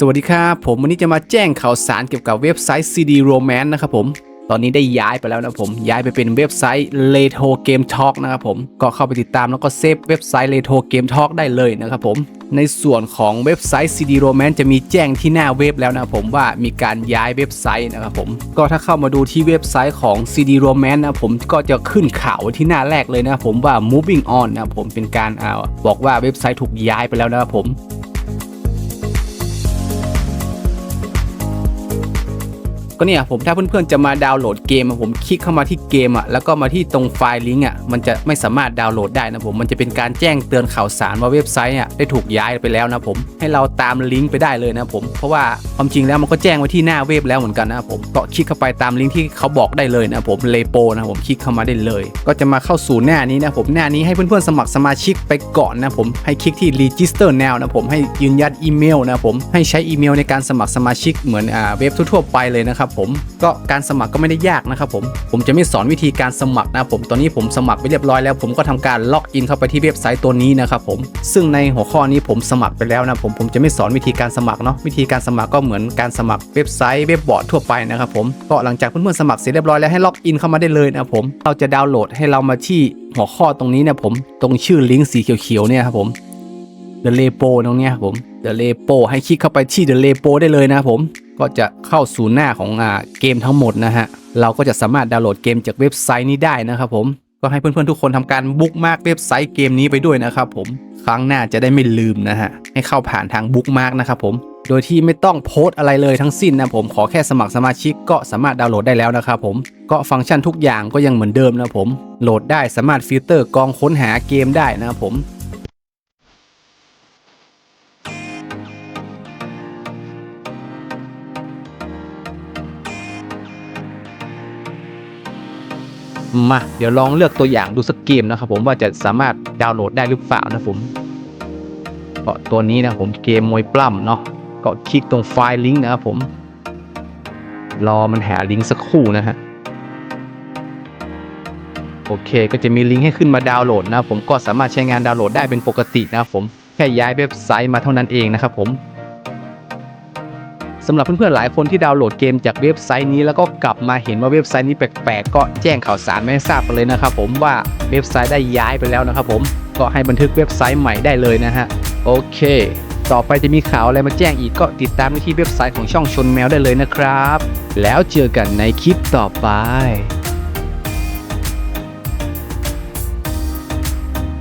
สวัสดีครับผมวันนี้จะมาแจ้งข่าวสารเกี่ยวกับเว็บไซต์ CD Romance นะครับผม ตอนนี้ได้ย้ายไปแล้วนะผม ย้ายไปเป็นเว็บไซต์ Retro Game Talk นะครับผม ก็เข้าไปติดตามแล้วก็เซฟเว็บไซต์ Retro Game Talk ได้เลยนะครับผม ในส่วนของเว็บไซต์ CD Romance จะมีแจ้งที่หน้าเว็บแล้วนะครับผมว่ามีการย้ายเว็บไซต์นะครับผม ก็ถ้าเข้ามาดูที่เว็บไซต์ของ CD Romance นะผมก็จะขึ้นข่าวที่หน้าแรกเลยนะครับผมว่า moving on นะครับผมเป็นการอาบอกว่าเว็บไซต์ถูกย้ายไปแล้วนะครับผม ก็เนี่ยผมถ้าเพื่อนๆจะมาดาวน์โหลดเกมอะผมคลิกเข้ามาที่เกมอะแล้วก็มาที่ตรงไฟล์ลิงก์อะมันจะไม่สามารถดาวน์โหลดได้นะผมมันจะเป็นการแจ้งเตือนข่าวสารว่าเว็บไซต์อะได้ถูกย้ายไปแล้วนะผมให้เราตามลิงก์ไปได้เลยนะผมเพราะว่าความจริงแล้วมันก็แจ้งไว้ที่หน้าเว็บแล้วเหมือนกันนะผมก็คลิกเข้าไปตามลิงก์ที่เขาบอกได้เลยนะผมเลโปนะผมคลิกเข้ามาได้เลย ก็จะมาเข้าสู่หน้านี้นะผมหน้านี้ให้เพื่อนๆสมัครสมาชิกไปก่อนนะผมให้คลิกที่ register now นะผมให้ยืนยันอีเมลนะผมให้ใช้อีเมลในการสมัครสมาชิกเหมือนอ่าเว็บทั่วๆไปเลยนะครับผมก็การสมัครก็ไม่ได้ยากนะครับผมผมจะไม่สอนวิธีการสมัครนะผมตอนนี้ผมสมัครไปเรียบร้อยแล้ว ผมก็ทำการล็อกอินเข้าไปที่เว็บไซต์ตัวนี้นะครับผมซึ่งในหัวข้อนี้ผมสมัครไปแล้วนะผมผมจะไม่สอนวิธีการสมัครเนาะวิธีการสมัครก็เหมือนการสมัครเว็บไซต์เว็บบอร์ดทั่วไปนะครับผมก็หลังจากเพื่อนๆสมัครเสร็จเรียบร้อยแล้วให้ล็อกอินเข้ามาได้เลยนะผมเราจะดาวน์โหลดให้เรามาที่หัวข้อตรงนี้นะผมตรงชื่อลิงก์สีเขียวๆเนี่ยครับผม The Repo ตรงเนี้ยครับผม The Repo ให้คลิกเข้าไปที่ The Repo ได้เลยนะครับผม ก็จะเข้าสู่หน้าของอ่าเกมทั้งหมดนะฮะ เราก็จะสามารถดาวน์โหลดเกมจากเว็บไซต์นี้ได้นะครับผม ก็ให้เพื่อนๆทุกคนทำการบุ๊กมาร์กเว็บไซต์เกมนี้ไปด้วยนะครับผม ครั้งหน้าจะได้ไม่ลืมนะฮะ ให้เข้าผ่านทางบุ๊กมาร์กนะครับผม โดยที่ไม่ต้องโพสต์อะไรเลยทั้งสิ้นนะผม ขอแค่สมัครสมาชิกก็สามารถดาวน์โหลดได้แล้วนะครับผม ก็ฟังก์ชันทุกอย่างก็ยังเหมือนเดิมนะผม โหลดได้สามารถฟิลเตอร์กองค้นหาเกมได้นะครับผม มาเดี๋ยวลองเลือกตัวอย่างดูสักเกมนะครับผมว่าจะสามารถดาวน์โหลดได้หรือเปล่านะผมก็ตัวนี้นะผมเกมมวยปล้ำเนาะก็คลิกตรงไฟล์ลิงก์นะครับผมรอมันหาลิงก์สักครู่นะฮะโอเค ก็จะมีลิงก์ให้ขึ้นมาดาวน์โหลดนะผมก็สามารถใช้งานดาวน์โหลดได้เป็นปกตินะครับผมแค่ย้ายเว็บไซต์มาเท่านั้นเองนะครับผม สำหรับเพื่อนๆหลายคนที่ดาวน์โหลดเกมจากเว็บไซต์นี้แล้วก็กลับมาเห็นว่าเว็บไซต์นี้แปลกๆ ก็แจ้งข่าวสารไม่ทราบกันเลยนะครับผมว่าเว็บไซต์ได้ย้ายไปแล้วนะครับผมก็ให้บันทึกเว็บไซต์ใหม่ได้เลยนะฮะโอเค ต่อไปจะมีข่าวอะไรมาแจ้งอีกก็ติดตามได้ที่เว็บไซต์ของช่องชนแมวได้เลยนะครับ แล้วเจอกันในคลิปต่อไป